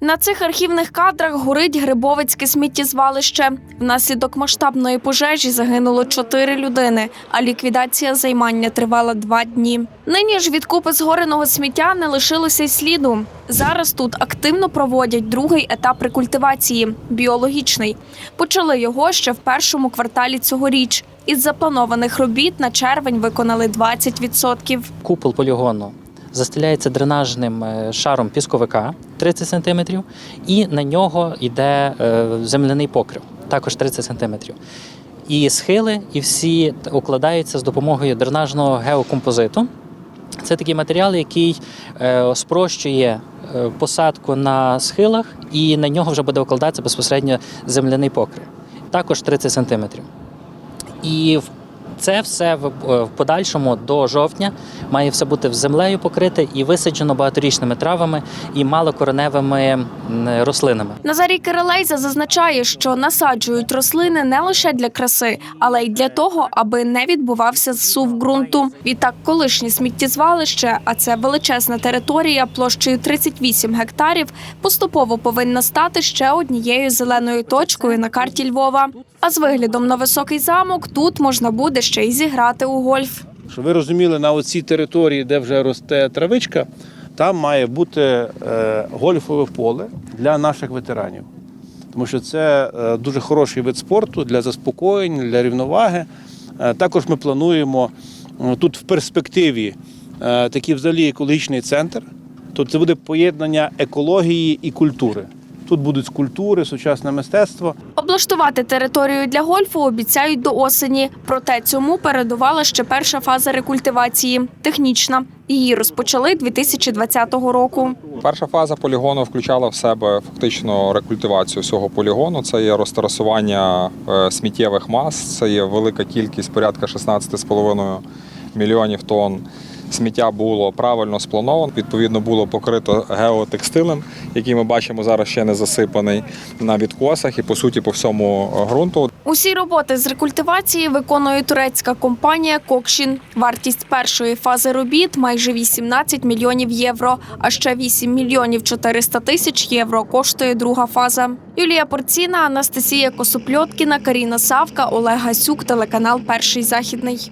На цих архівних кадрах горить Грибовицьке сміттєзвалище. Внаслідок масштабної пожежі загинуло чотири людини, а ліквідація займання тривала два дні. Нині ж від купи згореного сміття не лишилося й сліду. Зараз тут активно проводять другий етап рекультивації біологічний. Почали його ще в першому кварталі цьогоріч. Із запланованих робіт на червень виконали 20%. Купол полігону застеляється дренажним е, шаром пісковика 30 см, і на нього йде е, земляний покрив, також 30 см. І схили, і всі укладаються з допомогою дренажного геокомпозиту. Це такий матеріал, який е, спрощує е, посадку на схилах, і на нього вже буде укладатися безпосередньо земляний покрив. Також 30 см. І в- це все в, е, в подальшому до жовтня має все бути землею покрите і висаджено багаторічними травами і малокореневими рослинами. Назарій Кирилейза зазначає, що насаджують рослини не лише для краси, але й для того, аби не відбувався зсув ґрунту. Відтак, колишнє сміттєзвалище, а це величезна територія площею 38 гектарів, поступово повинна стати ще однією зеленою точкою на карті Львова. А з виглядом на високий замок тут можна буде ще й зіграти у гольф. Щоб ви розуміли, на оцій території, де вже росте травичка, там має бути е, гольфове поле для наших ветеранів. Тому що це е, дуже хороший вид спорту для заспокоєння, для рівноваги. Е, також ми плануємо тут в перспективі такий взагалі екологічний центр. Тут це буде поєднання екології і культури. Тут будуть скульптури, сучасне мистецтво. Облаштувати територію для гольфу обіцяють до осені. Проте цьому передувала ще перша фаза рекультивації технічна. Її розпочали 2020 року. Перша фаза полігону включала в себе фактично рекультивацію всього полігону. Це є розтерасування е, сміттєвих мас, це є велика кількість, порядка 16,5 мільйонів тонн. Сміття було правильно сплановано, відповідно було покрито геотекстилем, який ми бачимо зараз ще не засипаний на відкосах і по суті по всьому е, ґрунту. Усі роботи з рекультивації виконує турецька компанія Кокшін. Вартість першої фази робіт майже 18 мільйонів євро. А ще 8 мільйонів 400 тисяч євро коштує друга фаза. Юлія Порціна, Анастасія Косопльоткіна, Каріна Савка, Олег Гасюк, телеканал Перший західний.